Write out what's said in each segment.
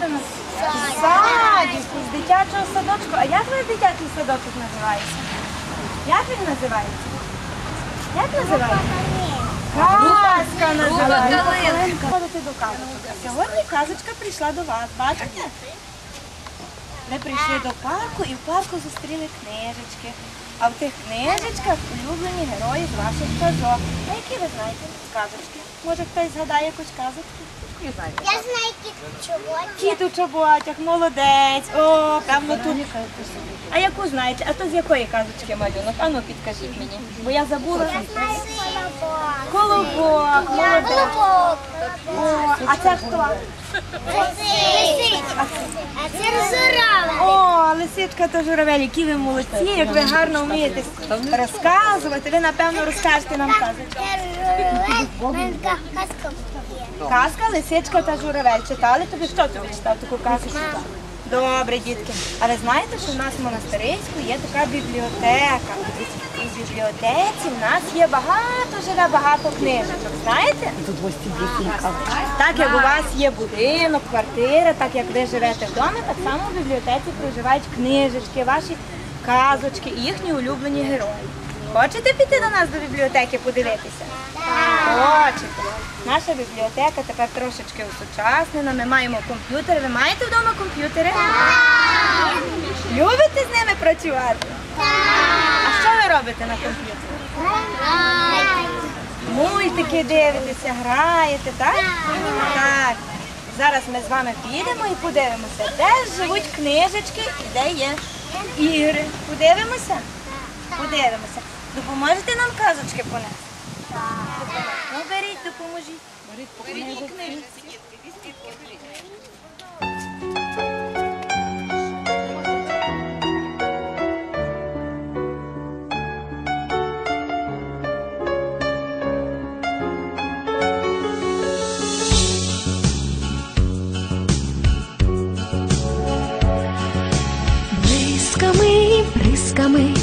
до нас? З Садіку, з дитячого садочку. А як ваш дитячий садочок називається? Як він називається? Як називається? Казка називається. Ходите до казочок. А Сьогодні казочка прийшла до вас, бачите? Ми прийшли до парку і в парку зустріли книжечки. А в тих книжечках улюблені герої з ваших казок. А які ви знаєте казочки? Може хтось згадає якусь казочку? Я знаю кіт чого. Кіт у чоботях, молодець. О, певно тут. А яку знаєте? А то з якої казочки малюнок? А ну підкажіть мені. Бо я забула. Колобок, молодець. Колобок. О, а це хто? Лисиця. А це журавель. О, лисичка та журавель, які ви молодці, як ви гарно вмієте розказувати. Ви, напевно, розкажете нам казочку. У казка є. Лисичка та журавель. Читали тобі? Хто тобі читав таку казку? Добре, дітки. А ви знаєте, що в нас в монастириську є така бібліотека. І в бібліотеці в нас є багато, живе багато книжечок. Знаєте? Так як у вас є будинок, квартира, так як ви живете вдома, так само в бібліотеці проживають книжечки, ваші казочки і їхні улюблені герої. Хочете піти до нас до бібліотеки подивитися? Хочете. Наша бібліотека тепер трошечки усучаснена. Ми маємо комп'ютери. Ви маєте вдома комп'ютери? Любите з ними працювати? А що ви робите на комп'ютері? Мультики дивитеся, граєте, так? Так. Зараз ми з вами підемо і подивимося, де живуть книжечки і де є ігри. Подивимося? Подивимося. Допоможете нам казочки понести? Ну беріть, допоможіть. Беріть книжечки. Бризками, бризками,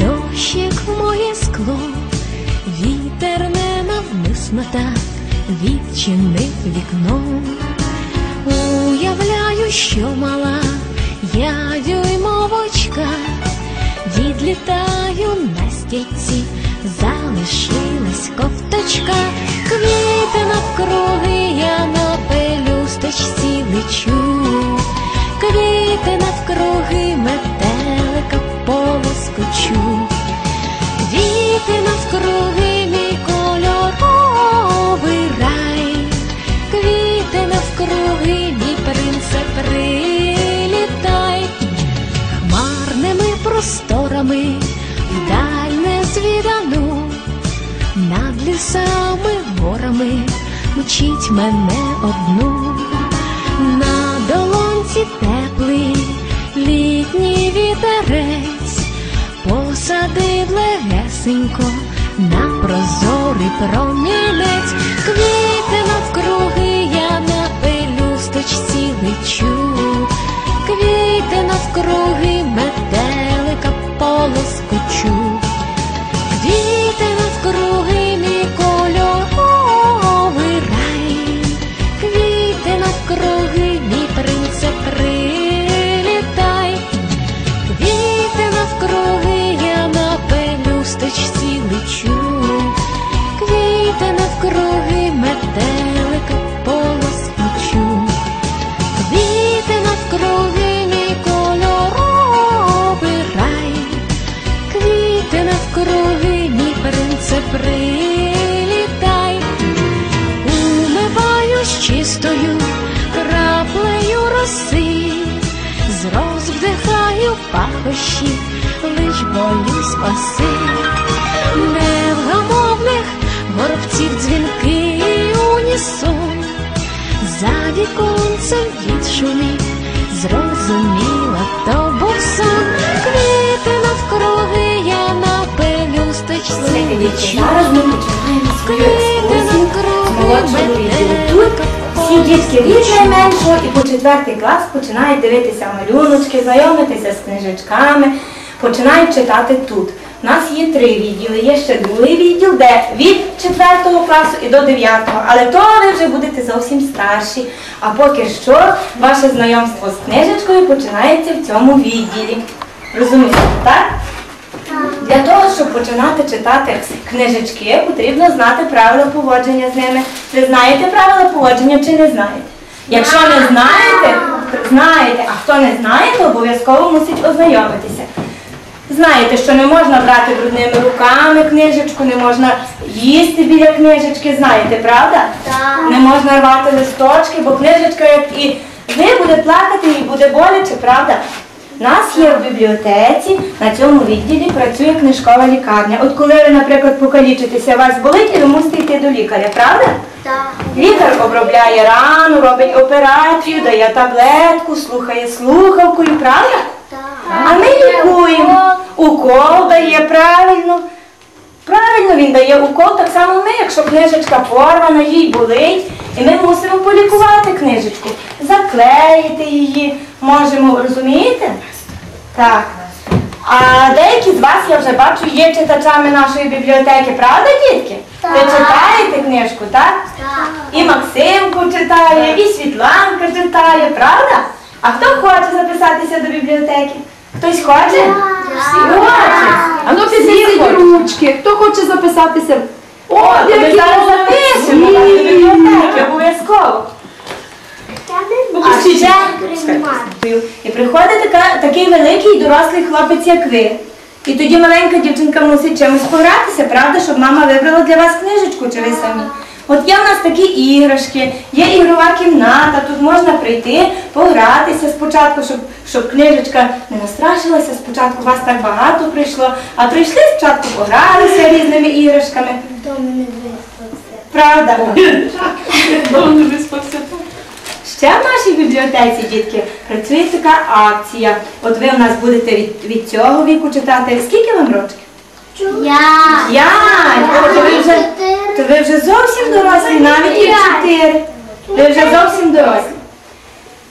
дощик в моє скло, ненавмисно так відчинив вікно. Уявляю, що мала я дюймовочка, відлітаю на стільці, залишилась кофточка, квіти навкруги, я на горами мчить мене одну. На долонці теплий літній вітерець посадив легесенько на прозорий промінець, квіти навкруги я на пелюсточці лечу, квіти навкруги метелика полоскочу, чистою краплею роси, з роз вдихаю пахощі, лиш боюсь оси, невгамовних горобців дзвінки унісон, за віконцем відшумів, зрозуміла, то був сон, квіти навкруги, я на пелюсточці лічу. Зараз ми починаємо Тут всі дітки від найменшого і по четвертий клас починають дивитися малюночки, знайомитися з книжечками, починають читати тут. У нас є три відділи. Є ще другий відділ, де від 4 класу і до 9. Але то ви вже будете зовсім старші. А поки що ваше знайомство з книжечкою починається в цьому відділі. Розумієте, так? Для того, щоб починати читати книжечки, потрібно знати правила поводження з ними. Ви знаєте правила поводження чи не знаєте? Якщо не знаєте, знаєте, а хто не знає, то обов'язково мусить ознайомитися. Знаєте, що не можна брати брудними руками книжечку, не можна їсти біля книжечки, знаєте, правда? Так. Не можна рвати листочки, бо книжечка, як і ви буде плакати і буде боляче, правда? Нас є в бібліотеці, на цьому відділі працює книжкова лікарня. От коли ви, наприклад, покалічитеся, вас болить і ви мусите йти до лікаря, правда? Так. Лікар обробляє рану, робить операцію, дає таблетку, слухає слухавкою, правда? Так. А ми лікуємо. Укол дає правильно. Правильно він дає укол, так само ми, якщо книжечка порвана, їй болить, і ми мусимо полікувати книжечку, заклеїти її можемо, розумієте? Так. А деякі з вас, я вже бачу, є читачами нашої бібліотеки, правда, дітки? Ви читаєте книжку, так? Так. І Максимку читає, і Світланка читає, правда? А хто хоче записатися до бібліотеки? Хтось хоче? Всі хочуть. А ну піднесіть ручки. Хто хоче записатися? О, то ми зараз запишемо вас до бібліотеки, обов'язково. А ще і приходить така, такий великий дорослий хлопець, як ви. І тоді маленька дівчинка мусить чимось погратися, правда, щоб мама вибрала для вас книжечку, чи ви самі. От є в нас такі іграшки, є ігрова кімната, тут можна прийти, погратися спочатку, щоб, щоб книжечка не настрашилася, спочатку вас так багато прийшло, а прийшли спочатку погралися різними іграшками. Правда? Ще в нашій бібліотеці, дітки, працює така акція. От ви в нас будете від, від цього віку читати. Скільки вам років? Я. П'ять! То ви вже, то ви вже зовсім дорослі, навіть і чотири. Ви вже зовсім дорослі.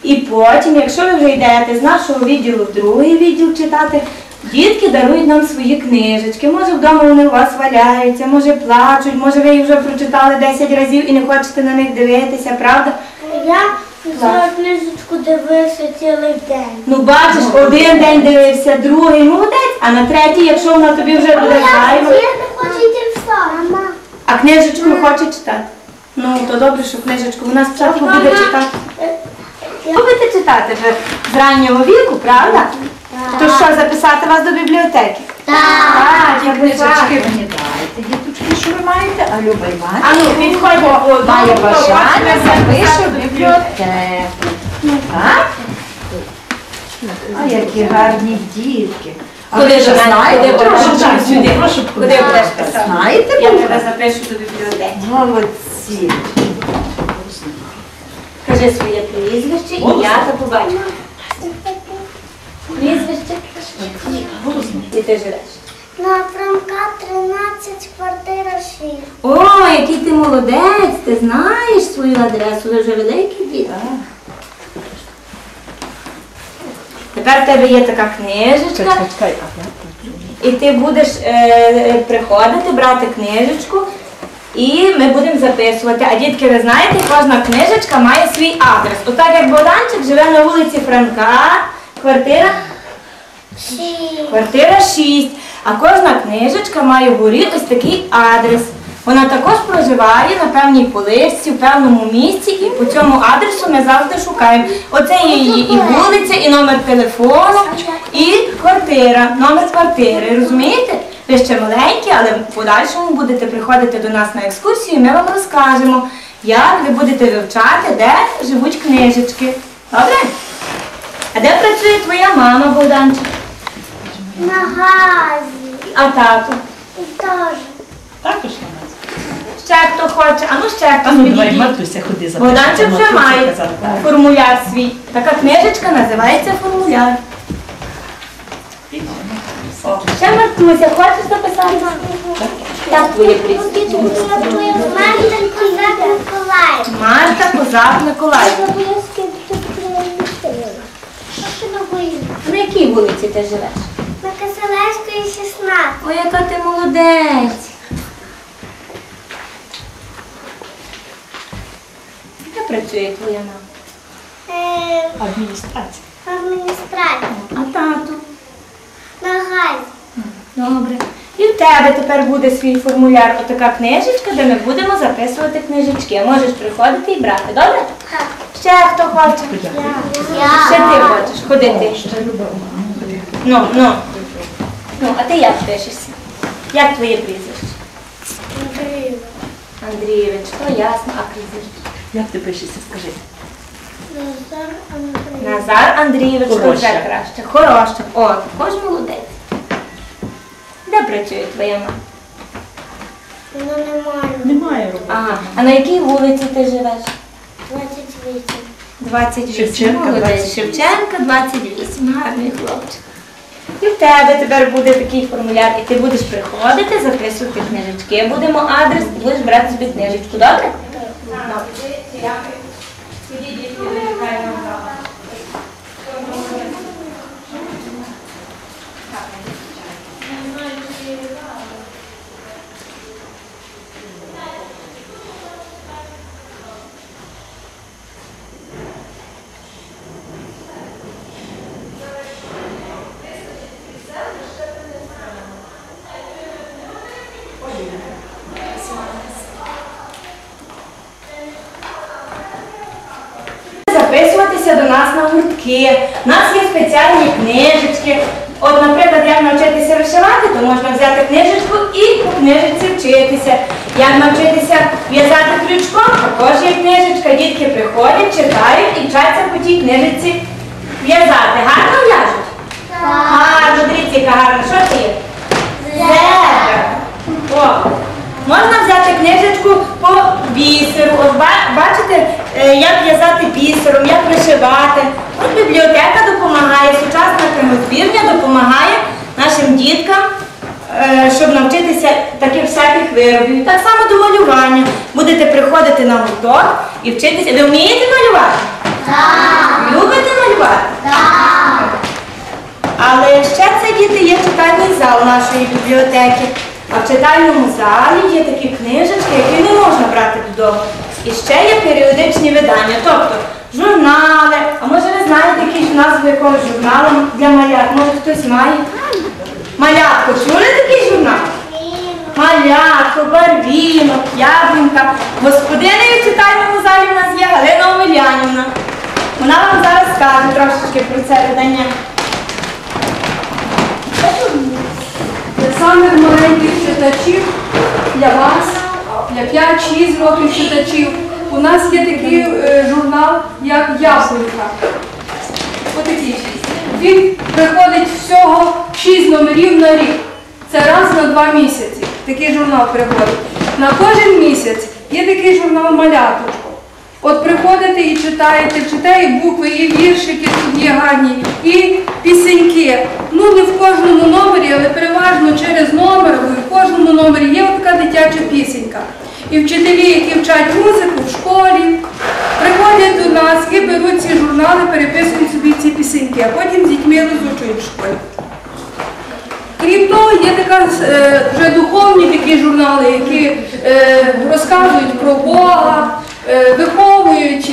І потім, якщо ви вже йдете з нашого відділу в другий відділ читати, дітки дарують нам свої книжечки. Може вдома вони у вас валяються, може плачуть, може ви їх вже прочитали 10 разів і не хочете на них дивитися, правда? Я книжечку дивився цілий день. Ну бачиш, один день дивився, другий молодець, а на третій, якщо вона тобі вже буде зайва, Я не хочу йти в сад. А книжечку хоче читати. Ну, то добре, що книжечку вона спочатку буде читати. Любите читати вже з раннього віку, правда? То що, записати вас до бібліотеки? Так, я Книжечки мені діточки, що ви маєте, а Люба Іванівна А ну, підходьте. має бажання запише в бібліотеку. Так? А які гарні дітки. А Куди ви ж вже знаєте, куди прошу, так, сюди, прошу, Куди будеш писати? Знаєте, Я тебе запишу до бібліотеки. Молодці. Кажи своє прізвище, ім'я та побачення. Прізвище і ти живеш. На Франка 13, квартира 6. О, який ти молодець, ти знаєш свою адресу, ви вже великий дід. Тепер в тебе є така книжечка, Чекай, і ти будеш е, приходити, брати книжечку, і ми будемо записувати. А дітки, ви знаєте, кожна книжечка має свій адрес. Отак як Богданчик живе на вулиці Франка, квартира 6. Квартира 6. А кожна книжечка має вгорі ось такий адрес. Вона також проживає на певній поличці, в певному місці, і по цьому адресу ми завжди шукаємо. Оце є її і вулиця, і номер телефону, і квартира, номер квартири. Розумієте? Ви ще маленькі, але в подальшому будете приходити до нас на екскурсію, і ми вам розкажемо, як ви будете вивчати, де живуть книжечки. Добре? А де працює твоя мама, Богданчик? На газі. А тато? І теж. Також на нас. Ще хто хоче, а ну ще А ну давай. Матуся, ходи за Богданчик вже має формуляр свій. Така книжечка називається формуляр. О, ще Мартуся, хочеш записати? Як твоє прізвище? Марта Козак Миколаїв. Марта Козак Миколаївна. На якій вулиці ти живеш? Тобі 16. Ой, яка ти молодець. Де працює твоя мама? Е, Адміністрація. адміністрація. А тату? На газі. Добре. І в тебе тепер буде свій формуляр, отака книжечка, де ми будемо записувати книжечки. Можеш приходити і брати, добре? Так. Ще хто хоче? Ще ти хочеш, ходи ти. Ну, ну. Ну, а ти як пишешся? Як твоє прізвище? Андрій. Андрійович, то ясно, а прізвище? Як ти пишешся, скажи? Назар Андрій. Назар Андрійович, то вже краще. Хороше. О, також молодець. Де працює твоя мама? Вона немає. Немає роботи. Ага. А на якій вулиці ти живеш? 28. 28. Шевченка, Молодець. 28. Шевченка 28. Гарний хлопчик. І в тебе тепер буде такий формуляр, і ти будеш приходити, записувати книжечки. Будемо адрес, будеш брати собі книжечку, добре? Записуватися до нас гуртки. У нас є спеціальні книжечки. От, наприклад, як навчитися вишивати, то можна взяти книжечку і по книжечці вчитися. Як навчитися в'язати крючком, також є книжечка. Дітки приходять, читають і вчаться по тій книжечці в'язати. Гарно, дивіться, яка гарна. Що це є? Зебра. О, можна взяти книжечку по бісеру. От ба- бачите, е, як в'язати бісером, як вишивати. От бібліотека допомагає, сучасна книгозбірня допомагає нашим діткам, е, щоб навчитися таких всяких виробів. Так само до малювання. Будете приходити на гурток і вчитися. Ви вмієте малювати? Так. Любите малювати? Так. Але ще це діти є читальний зал нашої бібліотеки. А в читальному залі є такі книжечки, які не можна брати додому. І ще є періодичні видання, тобто журнали. А може ви знаєте якісь назви якогось журналу для малят? Може хтось має? Малятко, чули такий журнал? Малятко, барвінок, яблунька. Господинею читальному залі в нас є Галина Омелянівна. Вона вам зараз скаже трошечки про це видання. Для маленьких читачів, для вас, для 5-6 років читачів, у нас є такий е, журнал, як Яблунька. Отакий. Він приходить всього 6 номерів на рік. Це раз на 2 місяці. Такий журнал приходить. На кожен місяць є такий журнал маляточко. От приходите і читаєте, читає букви, і віршики тут є гарні, і пісеньки. Ну не в кожному номері, але переважно через номер, в кожному номері є така дитяча пісенька. І вчителі, які вчать музику в школі, приходять до нас і беруть ці журнали, переписують собі ці пісеньки, а потім з дітьми розучують в школі. Крім того, є така е, вже духовні такі журнали, які е, розказують про Бога, е, виховують,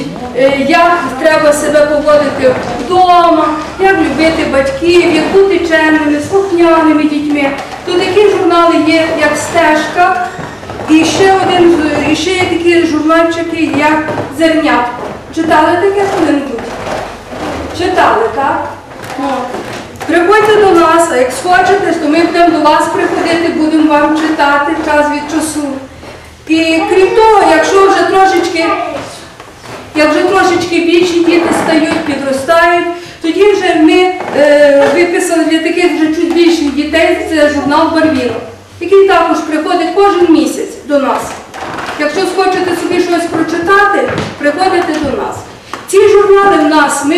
як треба себе поводити вдома, як любити батьків, як бути чемними, слухняними дітьми. То такі журнали є, як стежка. І ще один і ще є такі журнальчики, як зернятко. Читали таке коли-небудь? Читали, так? О. Приходьте до нас, а як схочете, то ми будемо до вас приходити, будемо вам читати час від часу. І крім того, якщо вже трошечки, як вже трошечки більші діти стають, підростають, тоді вже ми е, виписали для таких вже чуть більших дітей це журнал Барвінок, який також приходить кожен місяць до нас. Якщо схочете собі щось прочитати, приходите до нас. Ці журнали в нас ми